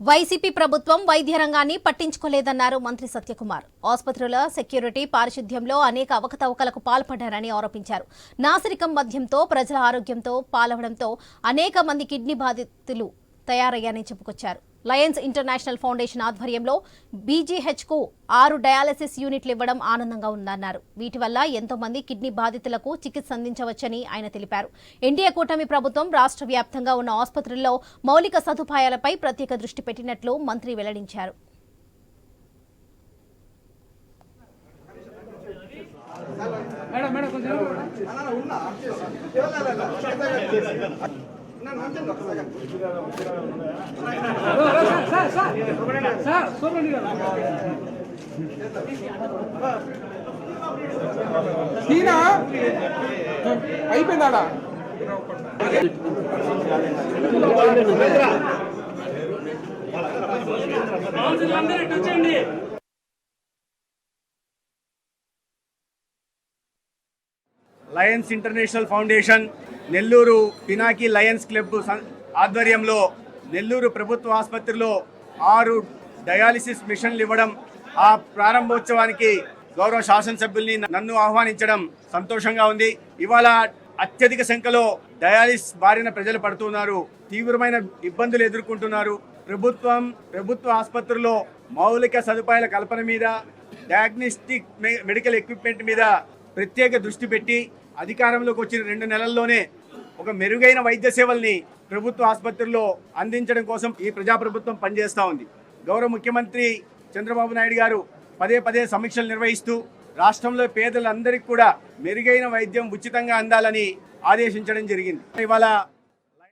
YCP ప్రభుత్వం వైద్య రంగాన్ని పట్టించుకోలేదన్నారు మంత్రి సత్యకుమార్. ఆసుపత్రుల సెక్యూరిటీ పారిశుద్ధ్యంలో అనేక అవకతవకలకు పాల్పడ్డారని ఆరోపించారు. నాసిరికం మద్యంతో ప్రజల ఆరోగ్యంతో పాలవడంతో అనేక మంది కిడ్నీ బాధితులు తయారయ్యారని చెప్పుకొచ్చారు. లయన్స్ ఇంటర్నేషనల్ ఫౌండేషన్ ఆధ్వర్యంలో బీజీహెచ్కు ఆరు డయాలసిస్ యూనిట్లు ఇవ్వడం ఆనందంగా ఉందన్నారు. వీటి వల్ల ఎంతో మంది కిడ్నీ బాధితులకు చికిత్స అందించవచ్చని ఆయన తెలిపారు. ఎన్డీఏ కూటమి ప్రభుత్వం రాష్ట్ర వ్యాప్తంగా ఉన్న ఆసుపత్రుల్లో మౌలిక సదుపాయాలపై ప్రత్యేక దృష్టి పెట్టినట్లు మంత్రి వెల్లడించారు. మేడం మేడం తీనా అయిపోయిందాడా? అందరూ వచ్చేయండి. Lions International Foundation Nellore Pinaki Lions Club ఆధ్వర్యంలో నెల్లూరు ప్రభుత్వ ఆసుపత్రిలో ఆరు డయాలిసిస్ మిషన్లు ఇవ్వడం ఆ ప్రారంభోత్సవానికి గౌరవ శాసనసభ్యుల్ని నన్ను ఆహ్వానించడం సంతోషంగా ఉంది. ఇవాళ అత్యధిక సంఖ్యలో డయాలిసిస్ బారిన ప్రజలు పడుతున్నారు. తీవ్రమైన ఇబ్బందులు ఎదుర్కొంటున్నారు. ప్రభుత్వం ప్రభుత్వ ఆసుపత్రుల్లో మౌలిక సదుపాయాల కల్పన మీద డయాగ్నోస్టిక్ మెడికల్ ఎక్విప్మెంట్ మీద ప్రత్యేక దృష్టి పెట్టి అధికారంలోకి వచ్చిన రెండు నెలల్లోనే ఒక మెరుగైన వైద్య సేవల్ని ప్రభుత్వ ఆసుపత్రుల్లో అందించడం కోసం ఈ ప్రజాప్రభుత్వం పనిచేస్తూ ఉంది. గౌరవ ముఖ్యమంత్రి చంద్రబాబు నాయుడు గారు పదే పదే సమీక్షలు నిర్వహిస్తూ రాష్ట్రంలో పేదలందరికీ కూడా మెరుగైన వైద్యం ఉచితంగా అందాలని ఆదేశించడం జరిగింది. ఇవాళ